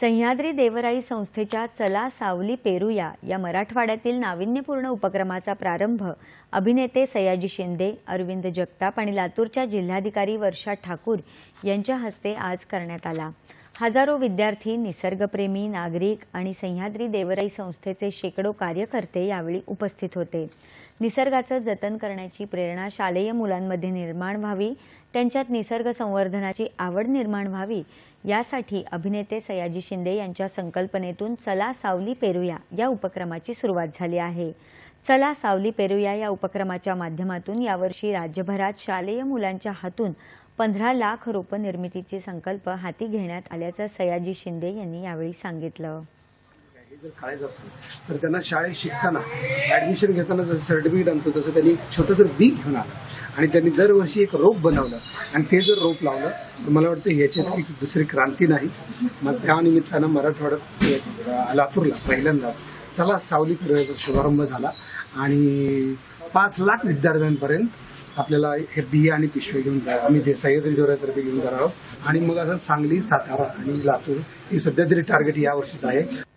सह्याद्री देवराई संस्थेच्या चला सावली पेरूया या मराठवाड्यातील नाविन्यपूर्ण उपक्रमाचा प्रारंभ अभिनेते सयाजी शिंदे अरविंद जगताप आणि लातूरच्या जिल्हाधिकारी वर्षा ठाकूर यांच्या हस्ते आज करण्यात आला. हजारो विद्यार्थी निसर्गप्रेमी नागरिक आणि सह्याद्री देवराई संस्थेचे शेकडो कार्यकर्ते यावेळी उपस्थित होते. निसर्गाचं जतन करण्याची प्रेरणा शालेय मुलांमध्ये निर्माण व्हावी त्यांच्यात निसर्ग संवर्धनाची आवड निर्माण व्हावी यासाठी अभिनेते सयाजी शिंदे यांच्या संकल्पनेतून चला सावली पेरूया या उपक्रमाची सुरुवात झाली आहे. चला सावली पेरूया या उपक्रमाच्या माध्यमातून यावर्षी राज्यभरात शालेय मुलांच्या हातून पंधरा लाख रोपं निर्मितीचे संकल्प हाती घेण्यात आल्याचं सयाजी शिंदे यांनी यावेळी सांगितलं. जर काढायचं असेल तर त्यांना शाळेत शिकताना ऍडमिशन घेताना जसं सर्टिफिकेट आणतो तसं त्यांनी छोटं जर बी घेऊन आलं आणि त्यांनी दरवर्षी एक रोप बनवलं आणि ते जर रोप लावलं तर मला वाटतं याच्यात एक दुसरी क्रांती नाही. मग त्यानिमित्तानं मराठवाड्यात लातूरला पहिल्यांदाच चला सावली फिरवायचा शुभारंभ झाला आणि पाच लाख विद्यार्थ्यांपर्यंत आपल्याला हे बिया आणि पिशवे घेऊन जा आम्ही जे सह्याद्री जोरातर्फे घेऊन जाणार आहोत. आणि मग असं सांगली सातारा आणि लातूर ही सध्या तरी टार्गेट या वर्षीच आहे.